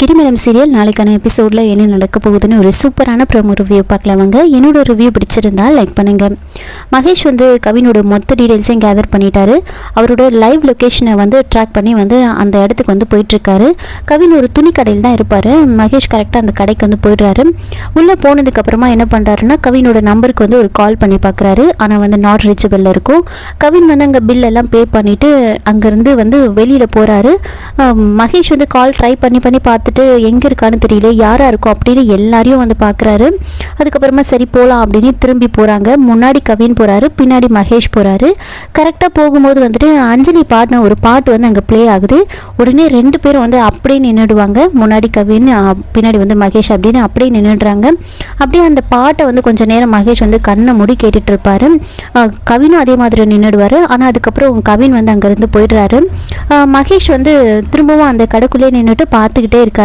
கிரிமலம் serial நாளைக்கான எபிசோடில் என்ன நடக்க போகுதுன்னு ஒரு சூப்பரான ப்ரோமோ ரிவ்யூ பார்க்கலாம் வாங்க. என்னோட ரிவ்யூ பிடிச்சிருந்தா லைக் பண்ணுங்க. மகேஷ் வந்து கவினோட மொத்த டீடைல்ஸையும் கேதர் பண்ணிட்டாரு. அவரோட லைவ் லொக்கேஷனை வந்து ட்ராக் பண்ணி வந்து அந்த இடத்துக்கு வந்து போயிட்டுருக்காரு. கவின் ஒரு துணி கடையில் தான் இருப்பார். மகேஷ் கரெக்டாக அந்த கடைக்கு வந்து போயிடுறாரு. உள்ளே போனதுக்கப்புறமா என்ன பண்ணுறாருன்னா கவினோட நம்பருக்கு வந்து ஒரு கால் பண்ணி பார்க்குறாரு ஆனால் வந்து நாட் ரீச்சபிளில் இருக்கும். கவின் வந்து அங்கே பில்லெல்லாம் பே பண்ணிவிட்டு அங்கேருந்து வந்து வெளியில் போகிறாரு மகேஷ் வந்து கால் ட்ரை பண்ணி பண்ணி பார்த்து பார்த்துட்டு எங்கே இருக்கான்னு தெரியல யாராக இருக்கும் அப்படின்னு எல்லாரையும் வந்து பார்க்குறாரு. அதுக்கப்புறமா சரி போகலாம் அப்படின்னு திரும்பி போகிறாங்க முன்னாடி கவின் போகிறாரு பின்னாடி மகேஷ் போகிறாரு கரெக்டாக போகும்போது வந்துட்டு அஞ்சலி பாடின ஒரு பாட்டு வந்து அங்கே ப்ளே ஆகுது. உடனே ரெண்டு பேரும் வந்து அப்படியே நின்றுடுவாங்க முன்னாடி கவின் பின்னாடி வந்து மகேஷ் அப்படின்னு அப்படியே நின்றுடுறாங்க அப்படியே அந்த பாட்டை வந்து கொஞ்சம் நேரம் மகேஷ் வந்து கண்ணை மூடி கேட்டுட்டு இருப்பாரு. கவினும் அதே மாதிரி நின்றுடுவார் ஆனால் அதுக்கப்புறம் கவின் வந்து அங்கேருந்து போயிடுறாரு. மகேஷ் வந்து திரும்பவும் அந்த கடைக்குள்ளே நின்றுட்டு பார்த்துக்கிட்டே இருக்காரு.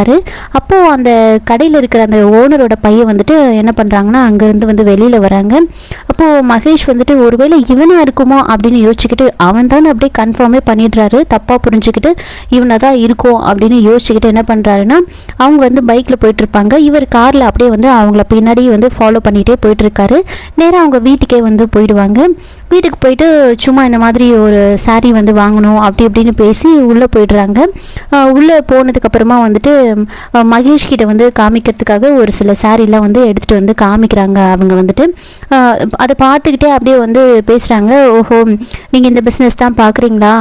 அப்போது அந்த கடையில் இருக்கிற அந்த ஓனரோட பையன் வந்துட்டு என்ன பண்ணுறாங்கன்னா அங்கேருந்து வந்து வெளியில் வராங்க. அப்போது மகேஷ் வந்துட்டு ஒருவேளை இவனாக இருக்குமோ? அப்படின்னு யோசிச்சுக்கிட்டு அவன் தான் அப்படியே கன்ஃபார்மே பண்ணிடுறாரு. தப்பாக புரிஞ்சுக்கிட்டு இவனை தான் இருக்கும். அப்படின்னு யோசிச்சுக்கிட்டு என்ன பண்ணுறாருன்னா அவங்க வந்து பைக்கில் போயிட்டுருப்பாங்க. இவர் காரில் அப்படியே வந்து அவங்கள பின்னாடி வந்து ஃபாலோ பண்ணிகிட்டே போயிட்டுருக்காரு. நேராக அவங்க வீட்டுக்கே வந்து போயிடுவாங்க. வீட்டுக்கு போயிட்டு சும்மா இந்த மாதிரி ஒரு சாரீ வந்து வாங்கணும். அப்படி இப்படின்னு பேசி உள்ளே போயிடுறாங்க. உள்ளே போனதுக்கப்புறமா வந்துட்டு மகேஷ் கிட்ட வந்து காமிக்கிறதுக்காக ஒரு சில சாரீலாம் வந்து எடுத்துகிட்டு வந்து காமிக்கிறாங்க அவங்க வந்துட்டு. அதை பார்த்துக்கிட்டே அப்படியே வந்து பேசுகிறாங்க ஓஹோ நீங்கள் இந்த பிஸ்னஸ் தான் பார்க்குறீங்களா?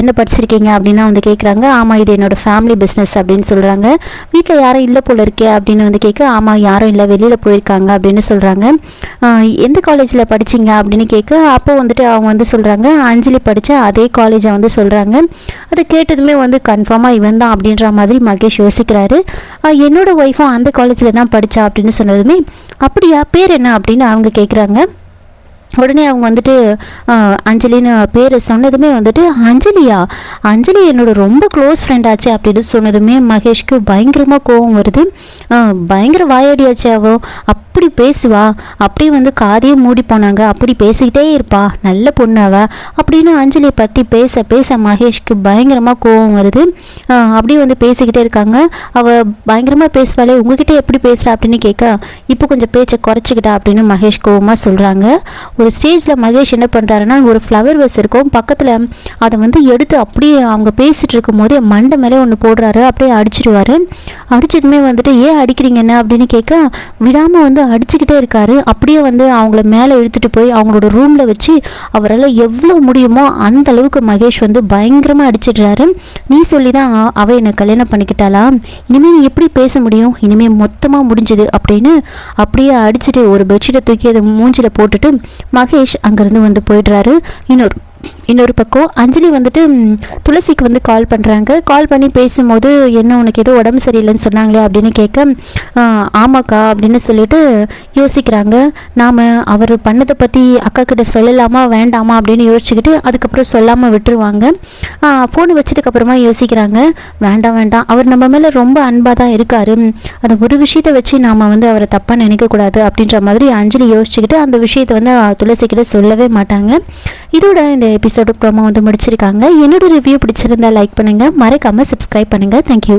என்ன படிச்சிருக்கீங்க அப்படின்னா வந்து கேட்குறாங்க ஆமாம் இது என்னோட ஃபேமிலி பிஸ்னஸ் அப்படின்னு சொல்கிறாங்க வீட்டில் யாரும் இல்லை போல இருக்கே அப்படின்னு வந்து கேட்க ஆமாம் யாரும் இல்லை வெளியில் போயிருக்காங்க அப்படின்னு சொல்கிறாங்க எந்த காலேஜில் படிச்சிங்க அப்படின்னு கேட்க அப்போ வந்துட்டு அவங்க வந்து சொல்கிறாங்க அஞ்சலி படித்த அதே காலேஜை வந்து சொல்கிறாங்க அதை கேட்டதுமே வந்து கன்ஃபார்மாக இவன் தான் அப்படின்ற மாதிரி மகேஷ் யோசிக்கிறாரு. என்னோட ஒய்ஃபும் அந்த காலேஜில் தான் படித்தா அப்படின்னு சொன்னதுமே அப்படியா? பேர் என்ன? அப்படின்னு அவங்க கேட்குறாங்க உடனே அவங்க வந்துட்டு அஞ்சலின்னு பேர் சொன்னதுமே வந்துட்டு அஞ்சலியா? அஞ்சலி என்னோட ரொம்ப க்ளோஸ் ஃப்ரெண்ட் ஆச்சு அப்படின்னு சொன்னதுமே மகேஷ்க்கு பயங்கரமாக கோவம் வருது. பயங்கர வாயடியாச்சு அவோ. அப்படி பேசுவா. அப்படியே வந்து காதையே மூடி போனாங்க. அப்படி பேசிக்கிட்டே இருப்பா. நல்ல பொண்ணாவ அப்படின்னு அஞ்சலியை பற்றி பேச பேச மகேஷ்க்கு பயங்கரமாக கோவம் வருது. அப்படியே வந்து பேசிக்கிட்டே இருக்காங்க. அவள் பயங்கரமாக பேசுவாளே உங்ககிட்ட எப்படி பேசுகிறா அப்படின்னு கேட்க இப்போ கொஞ்சம் பேச்சை குறைச்சிக்கிட்டா? அப்படின்னு மகேஷ் கோவமாக சொல்கிறாங்க ஒரு ஸ்டேஜில் மகேஷ் என்ன பண்ணுறாருன்னா ஒரு ஃப்ளவர் வேஸ் இருக்கும். பக்கத்தில் அதை வந்து எடுத்து அப்படியே அவங்க பேசிகிட்டு இருக்கும் போதே மண்டை மேலே ஒன்று போடுறாரு. அப்படியே அடிச்சிடுவாரு அடிச்சதுமே வந்துட்டு ஏன் அடிக்கிறீங்க என்ன? அப்படின்னு கேட்க விடாமல் வந்து அடிச்சுக்கிட்டே இருக்காரு. அப்படியே வந்து அவங்கள மேலே இழுத்துட்டு போய் அவங்களோட ரூமில் வச்சு அவரால் எவ்வளோ முடியுமோ அந்த அளவுக்கு மகேஷ் வந்து பயங்கரமாக அடிச்சிடுறாரு. நீ சொல்லி தான் அவள் என்னை கல்யாணம் பண்ணிக்கிட்டாளா? இனிமேல் நீ எப்படி பேச முடியும்? இனிமேல் மொத்தமாக முடிஞ்சுது. அப்படின்னு அப்படியே அடிச்சுட்டு ஒரு பெட்ஷீட்டை தூக்கி அதை மூஞ்சில் போட்டுட்டு மகேஷ் அங்கேருந்து வந்து போயிடுறாரு. இன்னொரு இன்னொரு பக்கம் அஞ்சலி வந்துட்டு துளசிக்கு வந்து கால் பண்ணுறாங்க கால் பண்ணி பேசும்போது என்ன உனக்கு ஏதோ உடம்பு சரியில்லைன்னு சொன்னாங்களே அப்படின்னு கேட்க ஆமாக்கா அப்படின்னு சொல்லிட்டு யோசிக்கிறாங்க. நாம் அவர் பண்ணதை பற்றி அக்கா கிட்ட சொல்லலாமா வேண்டாமா அப்படின்னு யோசிச்சுக்கிட்டு அதுக்கப்புறம் சொல்லாமல் விட்டுருவாங்க. ஃபோன் வச்சதுக்கப்புறமா யோசிக்கிறாங்க. வேண்டாம் வேண்டாம். அவர் நம்ம மேலே ரொம்ப அன்பாக தான் இருக்கார். அந்த ஒரு விஷயத்தை வச்சு நாம் வந்து அவரை தப்பாக நினைக்கக்கூடாது அப்படின்ற மாதிரி அஞ்சலி யோசிச்சுக்கிட்டு அந்த விஷயத்தை வந்து துளசிக்கிட்ட சொல்லவே மாட்டாங்க. இதோட இந்த எபிசோடு ப்ரோமோ வந்து முடிச்சிருக்காங்க. என்னோட ரிவ்யூ பிடிச்சிருந்தா லைக் பண்ணுங்கள் மறக்காமல் சப்ஸ்கிரைப் பண்ணுங்கள் தேங்க்யூ